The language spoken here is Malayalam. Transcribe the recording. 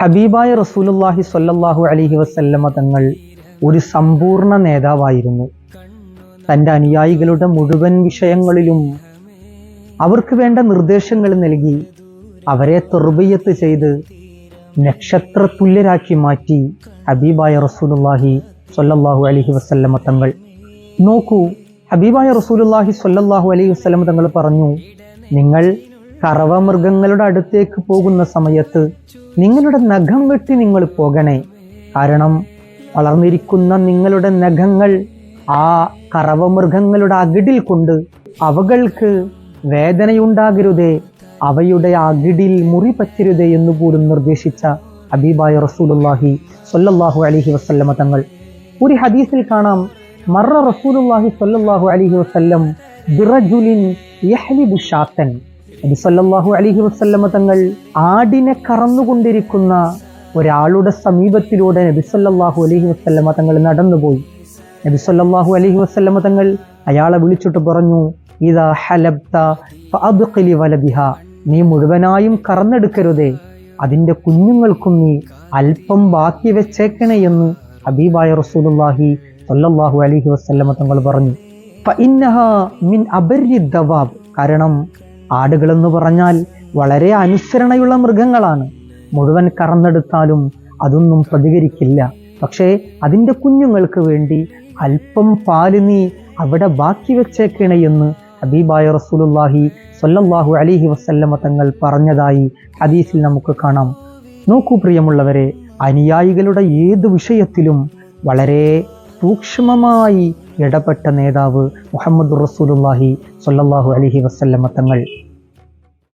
ഹബീബായ റസൂലുല്ലാഹി സ്വല്ലല്ലാഹു അലൈഹി വസല്ലമ തങ്ങൾ ഒരു സമ്പൂർണ നേതാവായിരുന്നു. തന്റെ അനുയായികളുടെ മുഴുവൻ വിഷയങ്ങളിലും അവർക്ക് വേണ്ട നിർദ്ദേശങ്ങൾ നൽകി അവരെ തെർബയ്യത്ത് ചെയ്ത് നക്ഷത്ര തുല്യരാക്കി മാറ്റി ഹബീബായ റസൂലുല്ലാഹി സ്വല്ലല്ലാഹു അലൈഹി വസല്ലമ തങ്ങൾ. നോക്കൂ ഹബീബായ റസൂലുല്ലാഹി സ്വല്ലല്ലാഹു അലൈഹി വസല്ലമ തങ്ങൾ പറഞ്ഞു നിങ്ങൾ കറവമൃഗങ്ങളുടെ അടുത്തേക്ക് പോകുന്ന സമയത്ത് നിങ്ങളുടെ നഖം വെട്ടി നിങ്ങൾ പോകണേ. കാരണം വളർന്നിരിക്കുന്ന നിങ്ങളുടെ നഖങ്ങൾ ആ കറവമൃഗങ്ങളുടെ അകിടിൽ കൊണ്ട് അവകൾക്ക് വേദനയുണ്ടാകരുതേ അവയുടെ അകിടിൽ മുറി പറ്റരുതേ എന്ന് പോലും നിർദ്ദേശിച്ച അബീബായ റസൂലുല്ലാഹി സൊല്ലാഹു അലിഹി വസ്ല്ലമ തങ്ങൾ. ഒരു ഹദീസിൽ കാണാം മറ റസൂലുല്ലാഹി സൊല്ലാഹു അലിഹി വസ്ല്ലം ബിറജുലിൻ ഷാത്തൻ. നബി അലിഹി വസല്ലമ തങ്ങൾ ആടിനെ കറന്നുകൊണ്ടിരിക്കുന്ന ഒരാളുടെ സമീപത്തിലൂടെ നബിസല്ലാഹു അലഹി വസല്ലമ തങ്ങൾ നടന്നുപോയി. നബിസല്ലാഹു അലഹി വസല്ലമ തങ്ങൾ അയാളെ വിളിച്ചിട്ട് പറഞ്ഞു ഇതാ ഹലബ്ത ഫഅദ്ഖിലി വലബിഹ. നീ മുഴുവനായും കറന്നെടുക്കരുതേ. അതിന്റെ കുഞ്ഞുങ്ങൾക്കും നീ അല്പം ബാക്കി വെച്ചേക്കണേ എന്ന് ഹബീബായ റസൂലുള്ളാഹി സല്ലല്ലാഹു അലൈഹി വസല്ലമ തങ്ങൾ പറഞ്ഞു. ഫഇന്നഹ മിൻ അബരി ദവാബ്. കാരണം ആടുകളെന്ന് പറഞ്ഞാൽ വളരെ അനുസരണയുള്ള മൃഗങ്ങളാണ്. മുഴുവൻ കറന്നെടുത്താലും അതൊന്നും പ്രതികരിക്കില്ല. പക്ഷേ അതിന്റെ കുഞ്ഞുങ്ങൾക്ക് വേണ്ടി അല്പം പാൽ നീ അവിടെ ബാക്കി വെച്ചേക്കണേ എന്ന് ഹബീബായ റസൂലുല്ലാഹി സൊല്ലാഹു അലിഹി വസല്ലമ തങ്ങൾ പറഞ്ഞതായി ഹദീസിൽ നമുക്ക് കാണാം. നോക്കൂ പ്രിയമുള്ളവരെ അനുയായികളുടെ ഏത് വിഷയത്തിലും വളരെ സൂക്ഷ്മമായി ഇടപെട്ട നേതാവ് മുഹമ്മദ് റസൂലുല്ലാഹി സ്വല്ലല്ലാഹു അലഹി വസല്ലമ തങ്ങൾ